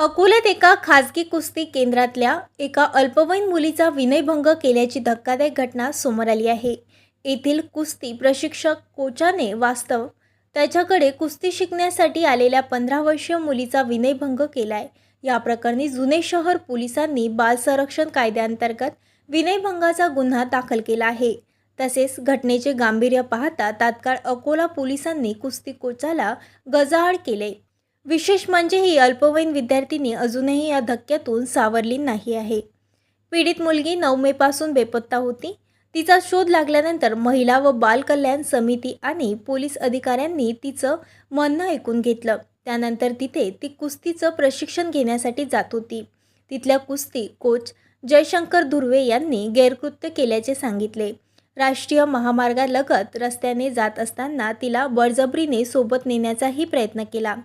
अकोल्यात एका खाजगी कुस्ती केंद्रातल्या एका अल्पवयीन मुलीचा विनयभंग केल्याची धक्कादायक घटना समोर आली आहे. येथील कुस्ती प्रशिक्षक कोचाने वास्तव त्याच्याकडे कुस्ती शिकण्यासाठी आलेल्या पंधरा वर्षीय मुलीचा विनयभंग केलाय. या प्रकरणी जुने शहर पोलिसांनी बाल संरक्षण कायद्याअंतर्गत विनयभंगाचा गुन्हा दाखल केला आहे. तसेच घटनेचे गांभीर्य पाहता तात्काळ अकोला पोलिसांनी कुस्ती कोचाला गजाआड केले. विशेष म्हणजे ही अल्पवयीन विद्यार्थिनी अजूनही या धक्क्यातून सावरली नाही आहे. पीडित मुलगी नऊ मेपासून बेपत्ता होती. तिचा शोध लागल्यानंतर महिला व बाल कल्याण समिती आणि पोलीस अधिकाऱ्यांनी तिचं म्हणणं ऐकून घेतलं. त्यानंतर तिथे ती कुस्तीचं प्रशिक्षण घेण्यासाठी जात होती. तिथल्या कुस्ती कोच जयशंकर धुर्वे यांनी गैरकृत्य केल्याचे सांगितले. राष्ट्रीय महामार्गालगत रस्त्याने जात असताना तिला बळजबरीने सोबत नेण्याचाही प्रयत्न केला.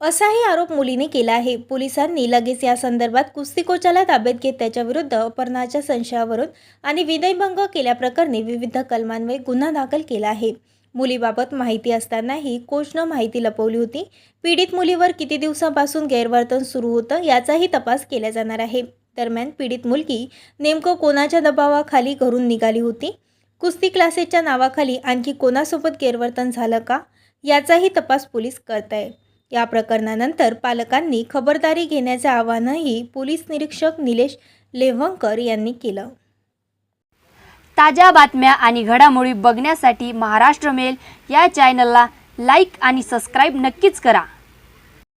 असाही आरोप मुलीने केला आहे. पोलिसांनी लगेच या संदर्भात कुस्तीकोचाला ताब्यात घेत त्याच्याविरुद्ध अपहरणाच्या संशयावरून आणि विनयभंग केल्याप्रकरणी विविध कलमांवर गुन्हा दाखल केला आहे. मुलीबाबत माहिती असतानाही कोचनं माहिती लपवली होती. पीडित मुलीवर किती दिवसापासून गैरवर्तन सुरू होतं याचाही तपास केला जाणार आहे. दरम्यान पीडित मुलगी नेमकं कोणाच्या दबावाखाली घरून निघाली होती? कुस्ती क्लासेसच्या नावाखाली आणखी कोणासोबत गैरवर्तन झालं का? याचाही तपास पोलीस करत आहे या प्रकरणानंतर पालकांनी खबरदारी घेण्याचे आवाहनही पोलीस निरीक्षक निलेश लेव्हंकर यांनी केलं. ताज्या बातम्या आणि घडामोडी बघण्यासाठी महाराष्ट्र मेल या चॅनलला लाईक आणि सबस्क्राईब नक्कीच करा.